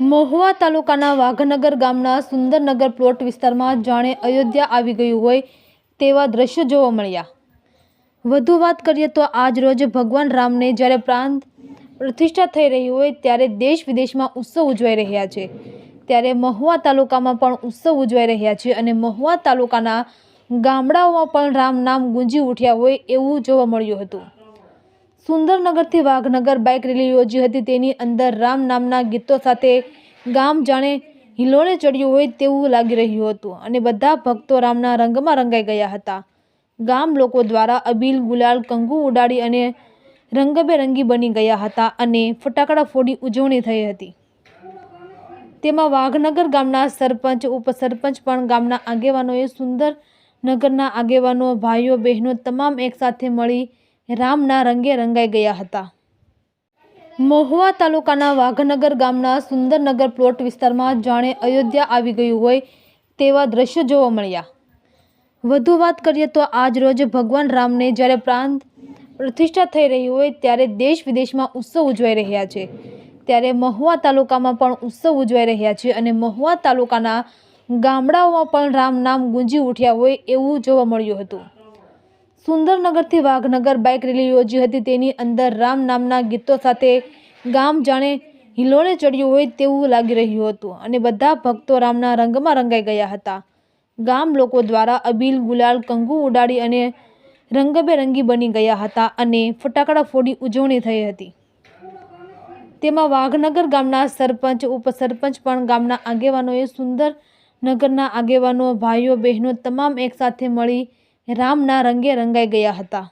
મહુવા તાલુકાના વાઘનગર ગામના સુંદરનગર પ્લોટ વિસ્તારમાં જાણે અયોધ્યા આવી ગયું હોય તેવા દ્રશ્યો જોવા મળ્યા. વધુ વાત કરીએ તો આજ રોજ ભગવાન રામને જ્યારે પ્રાંત પ્રતિષ્ઠા થઈ રહી હોય ત્યારે દેશ વિદેશમાં ઉત્સવ ઉજવાઈ રહ્યા છે. ત્યારે મહુવા તાલુકામાં પણ ઉત્સવ ઉજવાઈ રહ્યા છે અને મહુવા તાલુકાના ગામડાઓમાં પણ રામ નામ ગુંજી ઉઠ્યા હોય એવું જોવા મળ્યું હતું. સુંદરનગરથી વાઘનગર બાઇક રેલી યોજી હતી. તેની અંદર રામ નામના ગીતો સાથે ગામ જાણે હિલોળે ચડ્યું હોય તેવું લાગી રહ્યું હતું અને બધા ભક્તો રામના રંગમાં રંગાઈ ગયા હતા. ગામ લોકો દ્વારા અબીલ, ગુલાલ કંગુ ઉડાડી અને રંગબેરંગી બની ગયા હતા અને ફટાકડા ફોડી ઉજવણી થઈ હતી. તેમાં વાઘનગર ગામના સરપંચ, ઉપસરપંચ પણ ગામના આગેવાનોએ સુંદર નગરના આગેવાનો, ભાઈઓ, બહેનો તમામ એકસાથે મળી રામના રંગે રંગાઈ ગયા હતા. મહુવા તાલુકાના વાઘનગર ગામના સુંદરનગર પ્લોટ વિસ્તારમાં જાણે અયોધ્યા આવી ગયું હોય તેવા દ્રશ્યો જોવા મળ્યા. વધુ વાત કરીએ તો આજ રોજ ભગવાન રામને જ્યારે પ્રાંત પ્રતિષ્ઠા થઈ રહી હોય ત્યારે દેશ વિદેશમાં ઉત્સવ ઉજવાઈ રહ્યા છે. ત્યારે મહુવા તાલુકામાં પણ ઉત્સવ ઉજવાઈ રહ્યા છે અને મહુવા તાલુકાના ગામડાઓમાં પણ રામ નામ ગુંજી ઉઠ્યા હોય એવું જોવા મળ્યું હતું. સુંદરનગરથી વાઘનગર બાઇક રેલી યોજી હતી. તેની અંદર રામ નામના ગીતો સાથે ગામ જાણે હિલોળે ચડ્યું હોય તેવું લાગી રહ્યું હતું અને બધા ભક્તો રામના રંગમાં રંગાઈ ગયા હતા. ગામ લોકો દ્વારા અબીલ, ગુલાલ કંગુ ઉડાડી અને રંગબેરંગી બની ગયા હતા અને ફટાકડા ફોડી ઉજવણી થઈ હતી. તેમાં વાઘનગર ગામના સરપંચ, ઉપસરપંચ પણ ગામના આગેવાનોએ સુંદર નગરના આગેવાનો, ભાઈઓ, બહેનો તમામ એકસાથે મળી રામના રંગે રંગાઈ ગયા હતા.